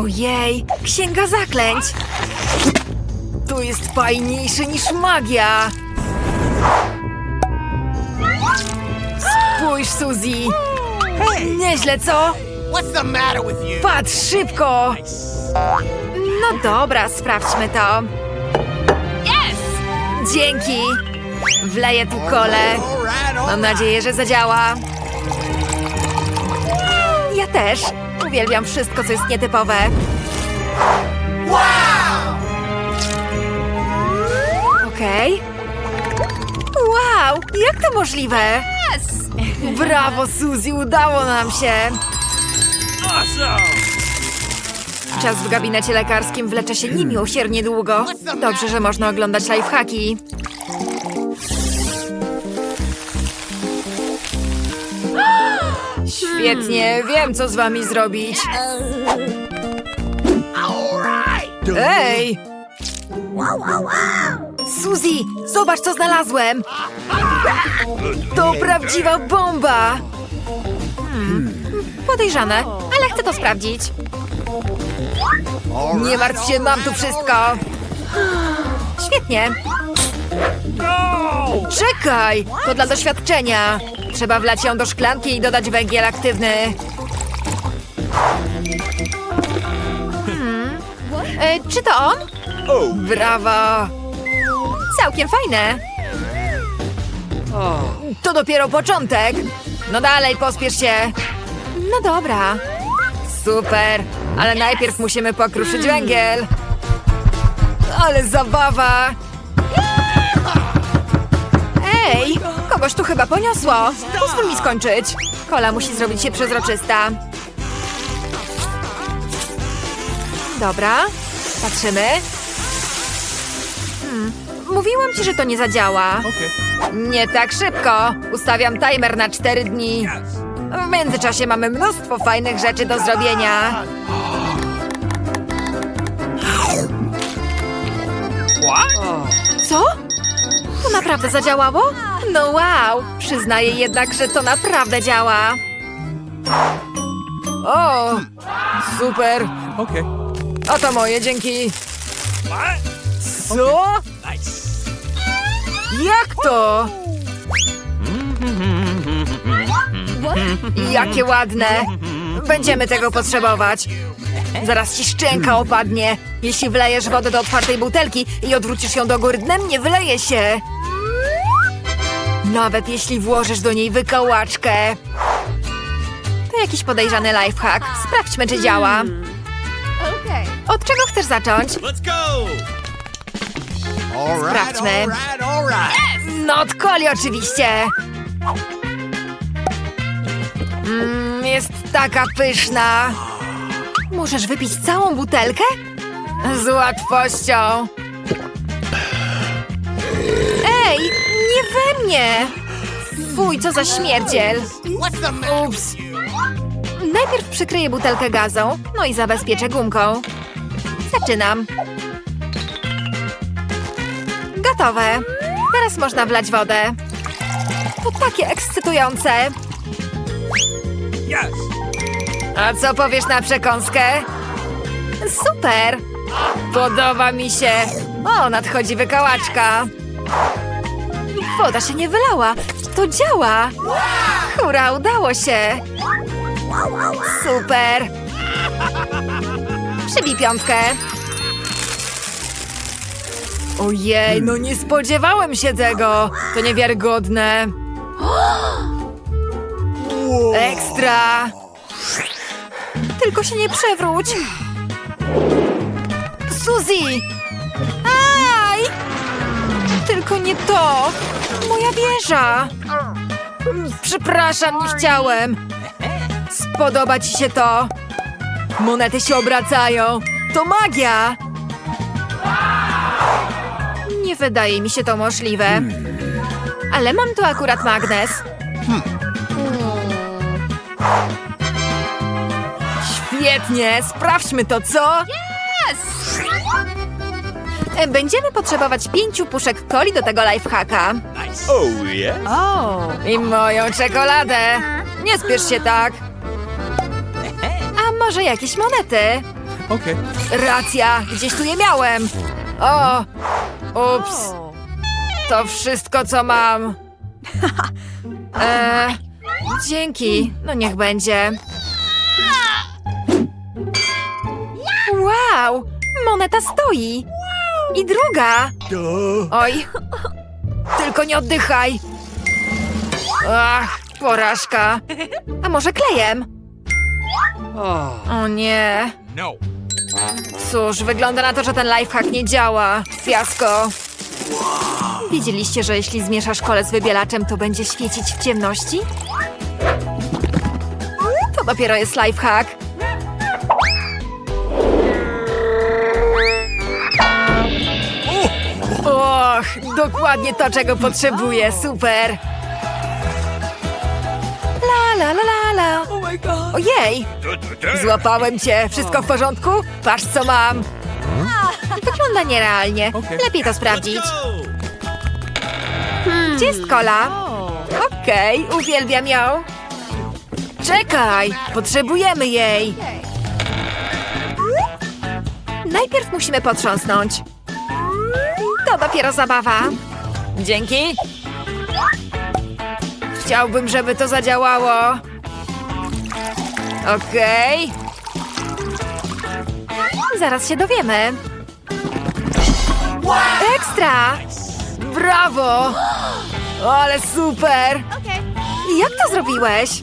Ojej, księga zaklęć! To jest fajniejsze niż magia! Spójrz, Suzy! Nieźle, co? Patrz szybko! No dobra, sprawdźmy to. Dzięki! Wleję tu kole. Mam nadzieję, że zadziała. Ja też. Uwielbiam wszystko, co jest nietypowe. Okej. Wow, jak to możliwe? Brawo, Suzy, udało nam się. Czas w gabinecie lekarskim wlecze się niemiłosiernie długo. Dobrze, że można oglądać lifehacki. Świetnie, wiem co z wami zrobić. Ej! Suzy, zobacz co znalazłem! To prawdziwa bomba! Hmm, podejrzane, ale chcę to sprawdzić. Nie martw się, mam tu wszystko. Świetnie. Czekaj, to dla doświadczenia. Trzeba wlać ją do szklanki i dodać węgiel aktywny. Hmm. E, czy to on? Brawo! Całkiem fajne. To dopiero początek. No dalej, pospiesz się. No dobra. Super, ale najpierw musimy pokruszyć węgiel. Ale zabawa! Kogoś tu chyba poniosło. Pozwól mi skończyć. Kola musi zrobić się przezroczysta. Dobra, patrzymy. Hmm, mówiłam ci, że to nie zadziała. Nie tak szybko. Ustawiam timer na 4 dni. W międzyczasie mamy mnóstwo fajnych rzeczy do zrobienia. Co? To naprawdę zadziałało? No wow! Przyznaję jednak, że to naprawdę działa. O! Super! Okay. Oto moje, dzięki. Co? Jak to? Jakie ładne! Będziemy tego potrzebować. Zaraz ci szczęka opadnie. Jeśli wlejesz wodę do otwartej butelki i odwrócisz ją do góry dnem, nie wyleje się. Nawet jeśli włożysz do niej wykałaczkę. To jakiś podejrzany lifehack. Sprawdźmy, czy działa. Od czego chcesz zacząć? Sprawdźmy. No od coli oczywiście. Mmm, jest taka pyszna. Możesz wypić całą butelkę? Z łatwością. We mnie. Fuj, co za śmierdziel. Ups. Najpierw przykryję butelkę gazą, no i zabezpieczę gumką. Zaczynam. Gotowe. Teraz można wlać wodę. To takie ekscytujące. A co powiesz na przekąskę? Super! Podoba mi się. O, nadchodzi wykałaczka. Woda się nie wylała. To działa. Hurra, udało się. Super. Przybij piątkę. Ojej, no nie spodziewałem się tego. To niewiarygodne. Ekstra. Tylko się nie przewróć. Suzy! Aj! Tylko nie to. Moja wieża. Przepraszam, nie chciałem. Spodoba ci się to. Monety się obracają. To magia. Nie wydaje mi się to możliwe. Ale mam tu akurat magnes. Świetnie, sprawdźmy to, co? E, Będziemy potrzebować pięciu puszek coli do tego lifehacka. Oh, yes? O! I moją czekoladę. Nie spiesz się tak. A może jakieś monety? Okay. Racja, gdzieś tu je miałem. O, ups. To wszystko, co mam. E, dzięki, no niech będzie. Wow, moneta stoi. I druga. Oj, tylko nie oddychaj. Ach, porażka. A może klejem? O nie. No. Cóż, wygląda na to, że ten lifehack nie działa. Fiasko. Widzieliście, że jeśli zmieszasz kole z wybielaczem, to będzie świecić w ciemności? To dopiero jest lifehack. Och, dokładnie to, czego potrzebuję. Super. La la la la la. Ojej! Złapałem cię! Wszystko w porządku? Patrz co mam! Wygląda nierealnie. Lepiej to sprawdzić. Gdzie jest kola? Okej, uwielbiam ją. Czekaj! Potrzebujemy jej! Najpierw musimy potrząsnąć. To dopiero zabawa. Dzięki. Chciałbym, żeby to zadziałało. Okej. Zaraz się dowiemy. Ekstra! Brawo! Ale super! Jak to zrobiłeś?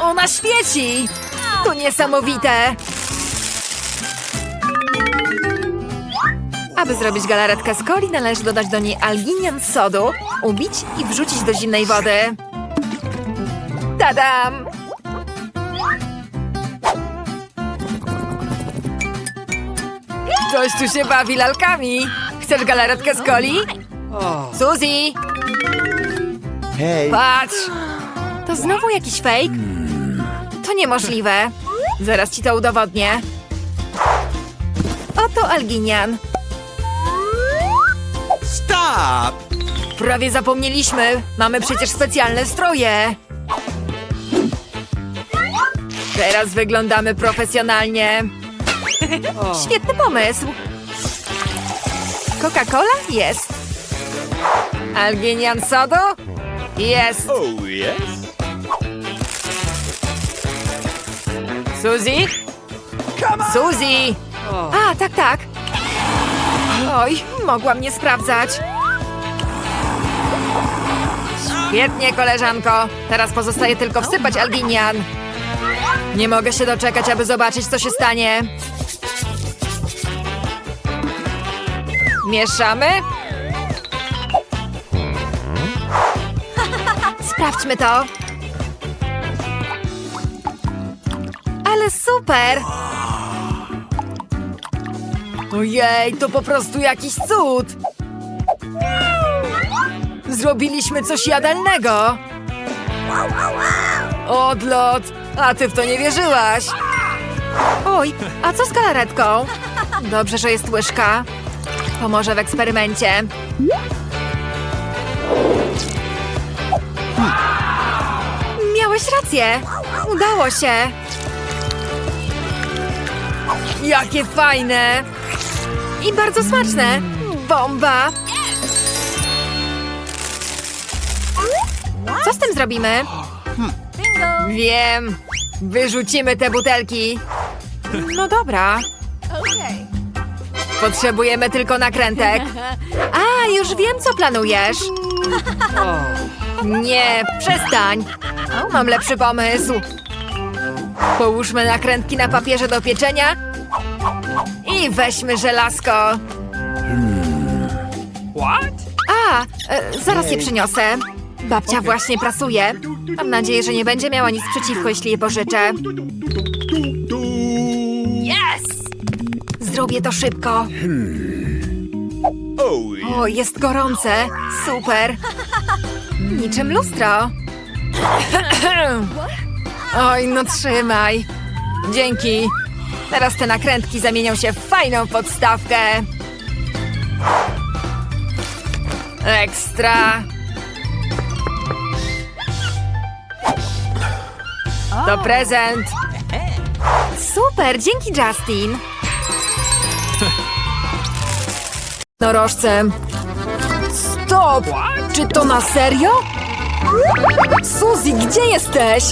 Ona świeci! To niesamowite! Aby zrobić galaretkę z coli, należy dodać do niej alginian z sodu, ubić i wrzucić do zimnej wody. Tadam! Ktoś tu się bawi lalkami. Chcesz galaretkę z coli? Suzy! Hey. Patrz! To znowu jakiś fake? To niemożliwe. Zaraz ci to udowodnię. Oto Alginian. Prawie zapomnieliśmy. Mamy przecież specjalne stroje. Teraz wyglądamy profesjonalnie. Świetny pomysł. Coca-Cola? Jest. Alginian sodu? Jest. Oh, yes? Suzy? Suzy! A, tak, tak. Oj, mogłam nie sprawdzać. Świetnie, koleżanko. Teraz pozostaje tylko wsypać alginian. Nie mogę się doczekać, aby zobaczyć, co się stanie. Mieszamy. Sprawdźmy to. Ale super! Ojej, to po prostu jakiś cud! Zrobiliśmy coś jadalnego! Odlot! A ty w to nie wierzyłaś! Oj, a co z galaretką? Dobrze, że jest łyżka. Pomoże w eksperymencie. Miałeś rację! Udało się! Jakie fajne! I bardzo smaczne! Bomba! Co z tym zrobimy? Wiem! Wyrzucimy te butelki! No dobra. Potrzebujemy tylko nakrętek. A, już wiem, co planujesz. Nie, przestań. Mam lepszy pomysł. Połóżmy nakrętki na papierze do pieczenia i weźmy żelazko. What? A, e, zaraz je przyniosę. Babcia właśnie prasuje. Mam nadzieję, że nie będzie miała nic przeciwko, jeśli je pożyczę. Yes! Zrobię to szybko. Yeah. O, jest gorące. Super. Niczym lustro. Oj, no trzymaj. Dzięki. Teraz te nakrętki zamienią się w fajną podstawkę. Ekstra. To prezent. Super, dzięki Justin. jednorożcem. Stop! Czy to na serio? Suzy, gdzie jesteś?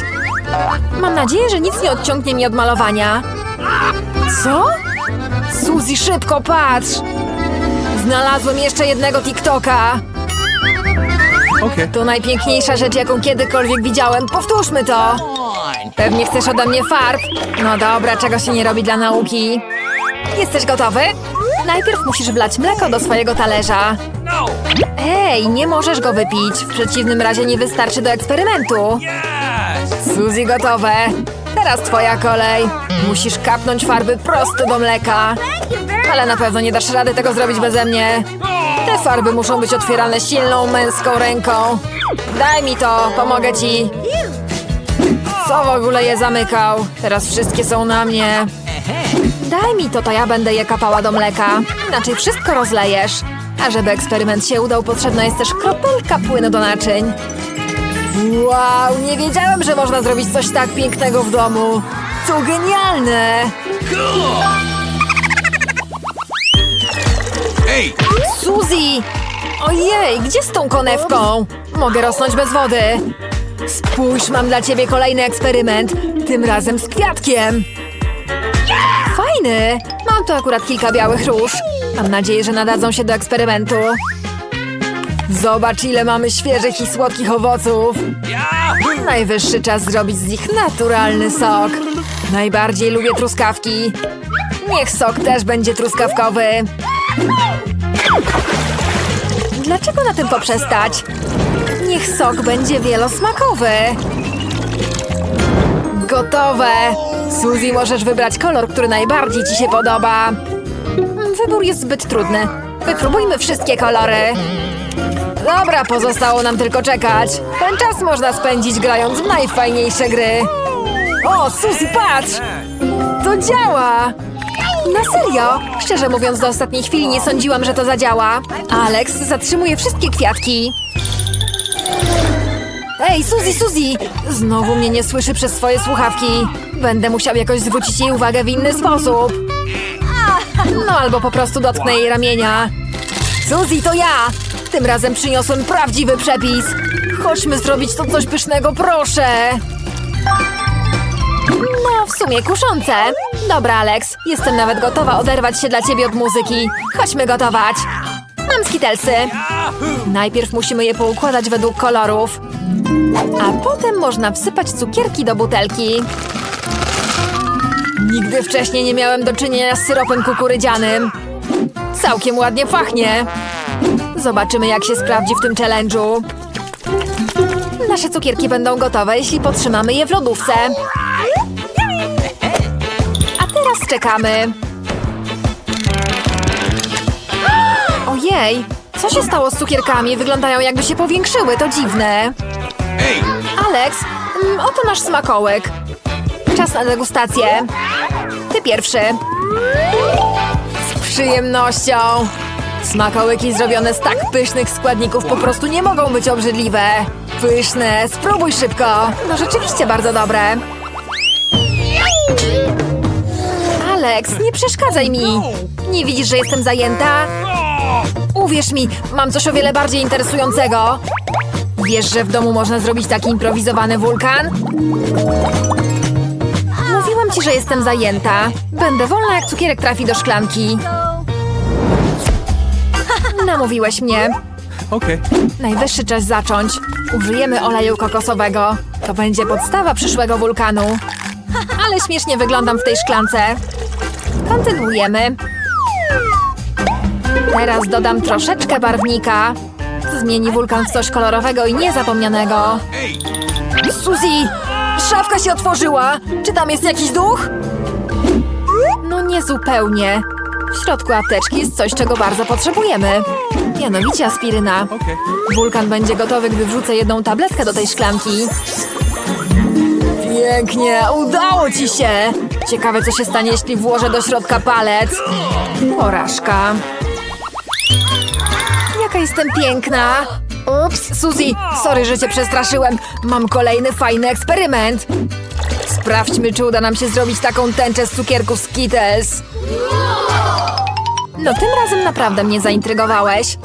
Mam nadzieję, że nic nie odciągnie mi od malowania. Co? Suzy, szybko patrz! Znalazłem jeszcze jednego TikToka. Okay. To najpiękniejsza rzecz, jaką kiedykolwiek widziałem. Powtórzmy to. Pewnie chcesz ode mnie farb. No dobra, czego się nie robi dla nauki. Jesteś gotowy? Najpierw musisz wlać mleko do swojego talerza. Ej, nie możesz go wypić. W przeciwnym razie nie wystarczy do eksperymentu. Suzy gotowe. Teraz twoja kolej. Musisz kapnąć farby prosto do mleka. Ale na pewno nie dasz rady tego zrobić beze mnie. Te farby muszą być otwierane silną męską ręką. Daj mi to, pomogę ci. Co w ogóle je zamykał? Teraz wszystkie są na mnie. Daj mi to, to ja będę je kapała do mleka. Inaczej wszystko rozlejesz. A żeby eksperyment się udał, potrzebna jest też kropelka płynu do naczyń. Wow, nie wiedziałem, że można zrobić coś tak pięknego w domu. To genialne! Ej! Suzy! Ojej, gdzie z tą konewką? Mogę rosnąć bez wody. Spójrz, mam dla ciebie kolejny eksperyment. Tym razem z kwiatkiem. Fajny! Mam tu akurat kilka białych róż. Mam nadzieję, że nadadzą się do eksperymentu. Zobacz, ile mamy świeżych i słodkich owoców. Najwyższy czas zrobić z nich naturalny sok. Najbardziej lubię truskawki. Niech sok też będzie truskawkowy. Dlaczego na tym poprzestać? Sok będzie wielosmakowy. Gotowe! Suzy, możesz wybrać kolor, który najbardziej ci się podoba. Wybór jest zbyt trudny. Wypróbujmy wszystkie kolory. Dobra, pozostało nam tylko czekać. Ten czas można spędzić grając w najfajniejsze gry. O, Suzy, patrz! To działa! Na serio? Szczerze mówiąc, do ostatniej chwili nie sądziłam, że to zadziała. Alex zatrzymuje wszystkie kwiatki. Ej, Suzy, Suzy! Znowu mnie nie słyszy przez swoje słuchawki. Będę musiał jakoś zwrócić jej uwagę w inny sposób. No albo po prostu dotknę jej ramienia. Suzy, to ja! Tym razem przyniosłem prawdziwy przepis. Chodźmy zrobić to coś pysznego, proszę. No, w sumie kuszące. Dobra, Alex, jestem nawet gotowa oderwać się dla ciebie od muzyki. Chodźmy gotować. Mam skitelsy. Najpierw musimy je poukładać według kolorów. A potem można wsypać cukierki do butelki. Nigdy wcześniej nie miałem do czynienia z syropem kukurydzianym. Całkiem ładnie pachnie. Zobaczymy, jak się sprawdzi w tym challenge'u. Nasze cukierki będą gotowe, jeśli potrzymamy je w lodówce. A teraz czekamy. Ojej, co się stało z cukierkami? Wyglądają jakby się powiększyły, to dziwne. Alex, mm, oto nasz smakołyk. Czas na degustację. Ty pierwszy. Z przyjemnością. Smakołyki zrobione z tak pysznych składników po prostu nie mogą być obrzydliwe. Pyszne, spróbuj szybko. No rzeczywiście bardzo dobre. Alex, nie przeszkadzaj mi. Nie widzisz, że jestem zajęta? Uwierz mi, mam coś o wiele bardziej interesującego. Wiesz, że w domu można zrobić taki improwizowany wulkan? Mówiłam ci, że jestem zajęta. Będę wolna, jak cukierek trafi do szklanki. Namówiłeś mnie. Okay. Najwyższy czas zacząć. Użyjemy oleju kokosowego. To będzie podstawa przyszłego wulkanu. Ale śmiesznie wyglądam w tej szklance. Kontynuujemy. Teraz dodam troszeczkę barwnika. Zmieni wulkan w coś kolorowego i niezapomnianego. Suzy! Szafka się otworzyła! Czy tam jest jakiś duch? No nie zupełnie. W środku apteczki jest coś, czego bardzo potrzebujemy. Mianowicie aspiryna. Wulkan będzie gotowy, gdy wrzucę jedną tabletkę do tej szklanki. Pięknie, udało ci się! Ciekawe, co się stanie, jeśli włożę do środka palec. Porażka. Jestem piękna! Ups, Suzy, sorry, że cię przestraszyłem. Mam kolejny fajny eksperyment. Sprawdźmy, czy uda nam się zrobić taką tęczę z cukierków Skittles. No tym razem naprawdę mnie zaintrygowałeś.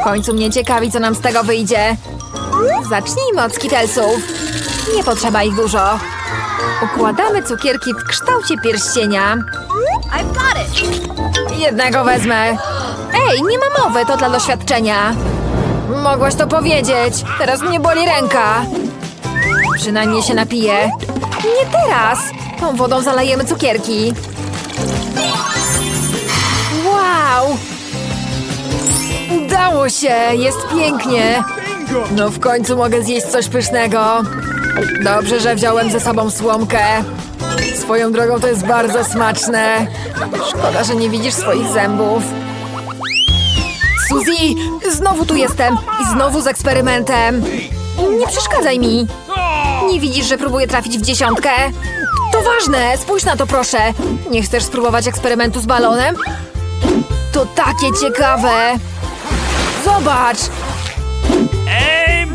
W końcu mnie ciekawi, co nam z tego wyjdzie. Zacznijmy od skitelsów. Nie potrzeba ich dużo. Układamy cukierki w kształcie pierścienia. Jednego wezmę. Ej, nie ma mowy, to dla doświadczenia. Mogłaś to powiedzieć. Teraz mnie boli ręka. Przynajmniej się napiję. Nie teraz. Tą wodą zalejemy cukierki. Wow! Udało się! Jest pięknie! No w końcu mogę zjeść coś pysznego. Dobrze, że wziąłem ze sobą słomkę. Swoją drogą to jest bardzo smaczne. Szkoda, że nie widzisz swoich zębów. Suzy! Znowu tu jestem! I znowu z eksperymentem! Nie przeszkadzaj mi! Nie widzisz, że próbuję trafić w dziesiątkę? To ważne! Spójrz na to, proszę! Nie chcesz spróbować eksperymentu z balonem? To takie ciekawe! Zobacz!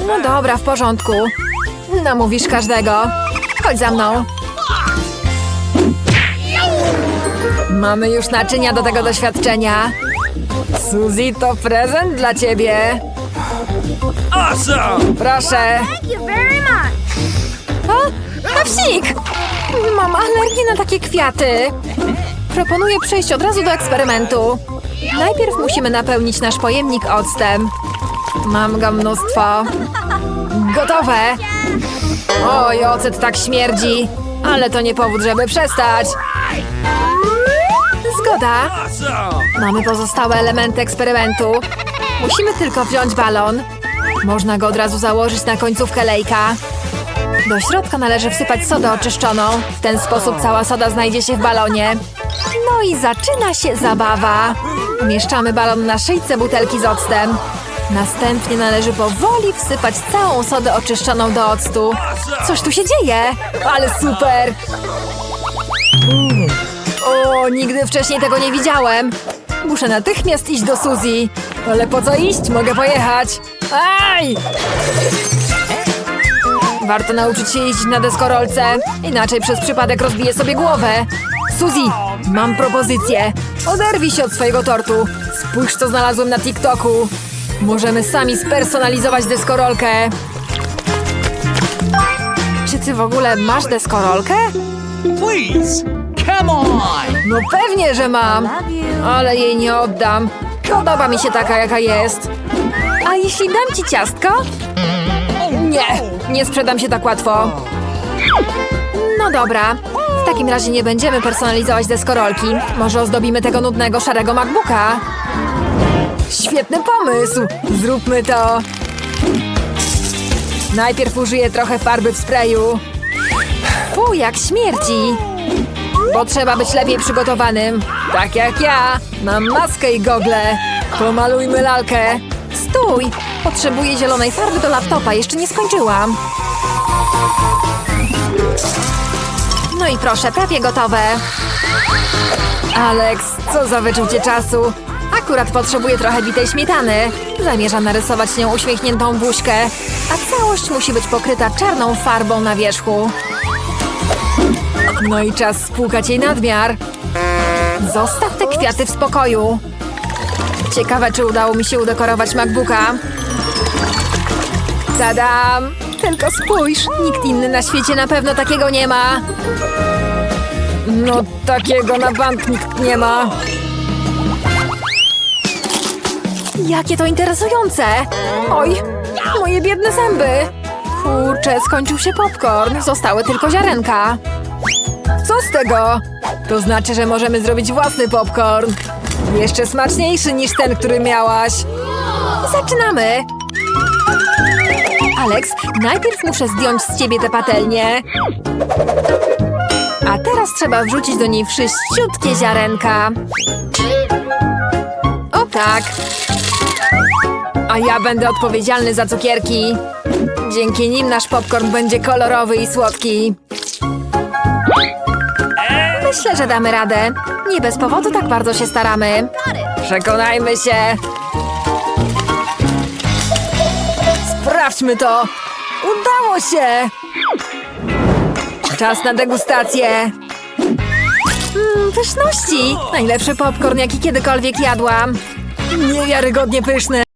No dobra, w porządku. Namówisz każdego. Chodź za mną. Mamy już naczynia do tego doświadczenia. Suzy, to prezent dla ciebie. Awesome! Proszę. Thank you very much. O! Mam alergię na takie kwiaty. Proponuję przejść od razu do eksperymentu. Najpierw musimy napełnić nasz pojemnik octem. Mam go mnóstwo. Gotowe! Oj, ocet tak śmierdzi. Ale to nie powód, żeby przestać. Awesome! Mamy pozostałe elementy eksperymentu. Musimy tylko wziąć balon. Można go od razu założyć na końcówkę lejka. Do środka należy wsypać sodę oczyszczoną. W ten sposób cała soda znajdzie się w balonie. No i zaczyna się zabawa. Umieszczamy balon na szyjce butelki z octem. Następnie należy powoli wsypać całą sodę oczyszczoną do octu. Coś tu się dzieje! Ale super! O, nigdy wcześniej tego nie widziałem. Muszę natychmiast iść do Suzy. Ale po co iść? Mogę pojechać. Aj! Warto nauczyć się jeździć na deskorolce. Inaczej przez przypadek rozbiję sobie głowę. Suzy, mam propozycję. Oderwij się od swojego tortu. Spójrz, co znalazłem na TikToku. Możemy sami spersonalizować deskorolkę. Czy ty w ogóle masz deskorolkę? Please! Come on! No pewnie, że mam. Ale jej nie oddam. Podoba mi się taka, jaka jest. A jeśli dam ci ciastko? Nie, nie sprzedam się tak łatwo. No dobra. W takim razie nie będziemy personalizować deskorolki. Może ozdobimy tego nudnego szarego MacBooka. Świetny pomysł! Zróbmy to. Najpierw użyję trochę farby w sprayu. Fu, jak śmierdzi. Bo trzeba być lepiej przygotowanym. Tak jak ja. Mam maskę i gogle. Pomalujmy lalkę. Stój! Potrzebuję zielonej farby do laptopa. Jeszcze nie skończyłam. No i proszę, prawie gotowe. Alex, co za wyczucie czasu. Akurat potrzebuję trochę bitej śmietany. Zamierzam narysować nią uśmiechniętą buźkę. A całość musi być pokryta czarną farbą na wierzchu. No i czas spłukać jej nadmiar. Zostaw te kwiaty w spokoju. Ciekawe, czy udało mi się udekorować MacBooka. Tadam! Tylko spójrz, nikt inny na świecie na pewno takiego nie ma. No, takiego na bank nikt nie ma. Jakie to interesujące! Oj, moje biedne zęby! Kurczę, skończył się popcorn, zostały tylko ziarenka. Z tego? To znaczy, że możemy zrobić własny popcorn. Jeszcze smaczniejszy niż ten, który miałaś. Zaczynamy! Alex, najpierw muszę zdjąć z ciebie tę patelnię. A teraz trzeba wrzucić do niej wszyściutkie ziarenka. O tak. A ja będę odpowiedzialny za cukierki. Dzięki nim nasz popcorn będzie kolorowy i słodki. Myślę, że damy radę. Nie bez powodu tak bardzo się staramy. Przekonajmy się. Sprawdźmy to. Udało się. Czas na degustację. Mm, są pyszności! Najlepszy popcorn, jaki kiedykolwiek jadłam. Niewiarygodnie pyszny.